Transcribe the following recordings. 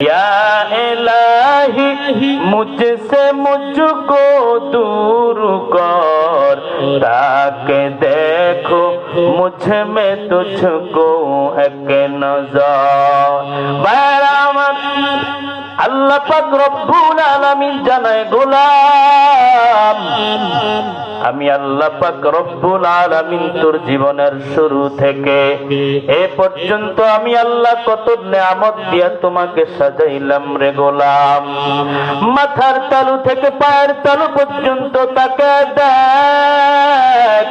या इलाही मुझसे मुझको दूर कर ताकि देखो मुझ में तुझको एक नजर बैरामत আল্লাহ পাক রব্বুল আলামিন জানায় গোলাম আমি আল্লাহ পাক রব্বুল আলামিন তোর জীবনের শুরু থেকে এ পর্যন্ত আমি আল্লাহ কত নিয়ামত দিয়া তোমাকে সাজাইলাম রে গোলাম। মাথার তালু থেকে পায়ের তালু পর্যন্ত তাকে দেখ।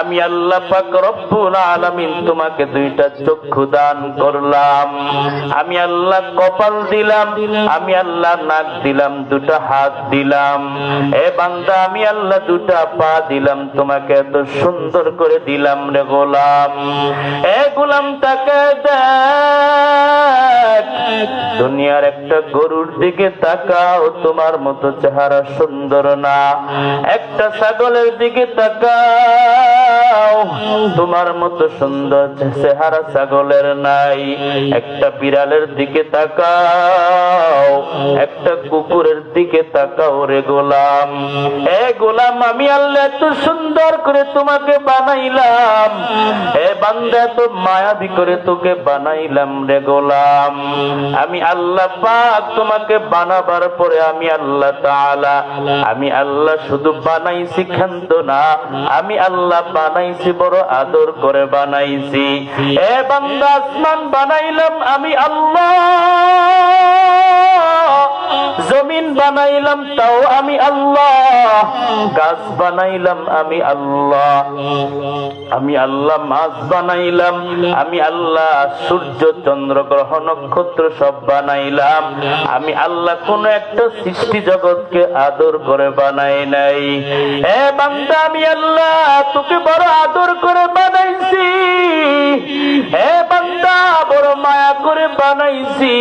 আমি আল্লাহ পাক রব্বুল আলামিন তোমাকে দুইটা চক্ষু দান করলাম। আমি আল্লাহ কপাল দিলাম, আমি আল্লাহ নাক দিলাম, দুটো হাত দিলাম। এ বান্দা, আমি আল্লাহ দুটা পা দিলাম, তোমাকে এত সুন্দর করে দিলাম রে গোলাম। এ গোলাম তাকে দুনিয়ার একটা গরুর দিকে তাকাও, তোমার মতো চেহারা সুন্দর না। একটা ছাগলের দিকে তাকাও তোমার মতো সুন্দর চেহারা ছাগলের নাই। একটা বিড়ালের দিকে তাকাও, একটা কুকুরের দিকে তাকাও রে গোলাম। এ গোলাম, আমি আল্লাহ এত সুন্দর করে তোমাকে বানাইলাম। এ বান্দা এত মায়াবি করে তোকে বানাইলাম রে গোলাম। আমি আল্লাহ পাক তোমাকে বানাবার পরে আমি আল্লাহ তাআলা। আমি আল্লাহ শুধু বানাইছি ক্ষান্ত না। আমি আল্লাহ বানাইছি বড় আদর করে বানাইছি। এ বান্দা আসমান বানাইলাম আমি আল্লাহ। জমিন বানাইলাম, তাও আমি আল্লাহ। গাছ বানাইলাম, আমি আল্লাহ। আমি আল্লাহ মাছ বানাইলাম, আমি আল্লাহ সূর্য, চন্দ্র, গ্রহ, নক্ষত্র সব বানাইলাম। আমি আল্লাহ কোন একটা সৃষ্টি জগৎকে আদর করে বানাই নাই। এ বান্দা, আমি আল্লাহ তোকে বড় আদর করে বানাইছি। হে বান্দা, বড় মায়া করে বানাইছি।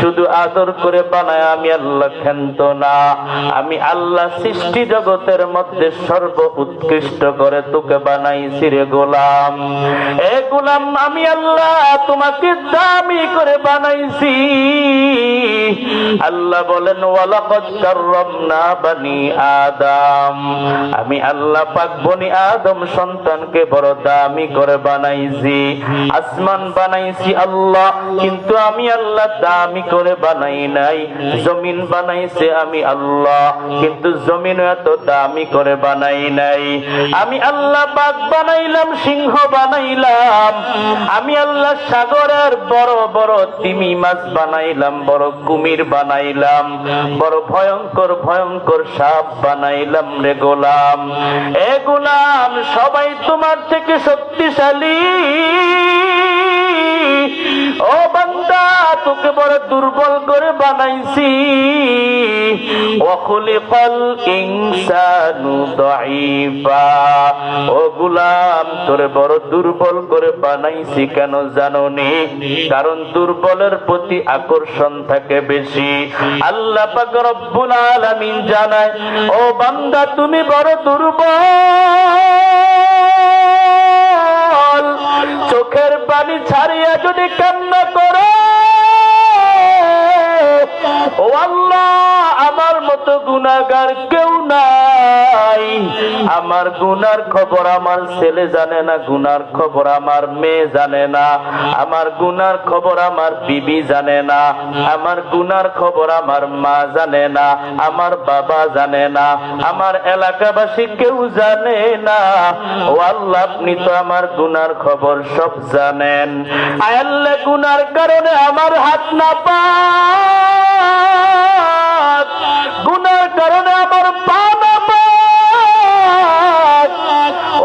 শুধু আদর করে বানায় আমি আল্লাহ ক্ষান্ত না। আমি আল্লাহ সৃষ্টি জগতের মধ্যে সর্ব উৎকৃষ্ট করে তোকে বানাইছি রে গোলাম। এ গোলাম, আমি আল্লাহ তোমাকে দামি করে বানাইছি। আল্লাহ বলেন কাররামনা বানি আদম। আমি আল্লাহ পাক বনি আদম সন্তানকে বড় দামি করে বানাইছি। আসমান বানাইছি আল্লাহ। কিন্তু আমি আল্লাহ দামি করে বানাই নাই। জমিন বানাইছে আমি আল্লাহ, কিন্তু জমিন এত দামি করে বানাই নাই। আমি আল্লাহ বাঘ বানাইলাম, সিংহ বানাইলাম। আমি আল্লাহ সাগরের বড় বড় তিমি মাছ বানাইলাম, বড় কুমির বানাইলাম, বড় ভয়ঙ্কর ভয়ঙ্কর সাপ বানাইলাম রে গোলাম। এ গোলাম, সবাই তোমার থেকে শক্তিশালী। তোকে বড় দুর্বল করে বানাইছি। ওখলিকাল ইনসানু দাঈফা। ও গুলাম, তোরে বড় দুর্বল করে বানাইছি কেন জানোনি? কারণ দুর্বলের প্রতি আকর্ষণ থাকে বেশি। আল্লাহ পাক রব্বুল আলামিন জানায়, ও বান্দা, তুমি বড় দুর্বল। চোখের পানি ছাড়িয়া যদি কান্না করো আমার মতো গুনাগার কেউ নাই। আমার গুনার খবর আমার ছেলে জানে না, গুনার খবর আমার মেয়ে জানে না, আমার গুনার খবর আমার বিবি জানে না, আমার গুনার খবর আমার মা জানে না, আমার বাবা জানে না, আমার এলাকাবাসী কেউ জানে না। ও আল্লাহ, আপনি তো আমার গুনার খবর সব জানেন। আয়াল্লে গুনার কারণে আমার হাত না পা।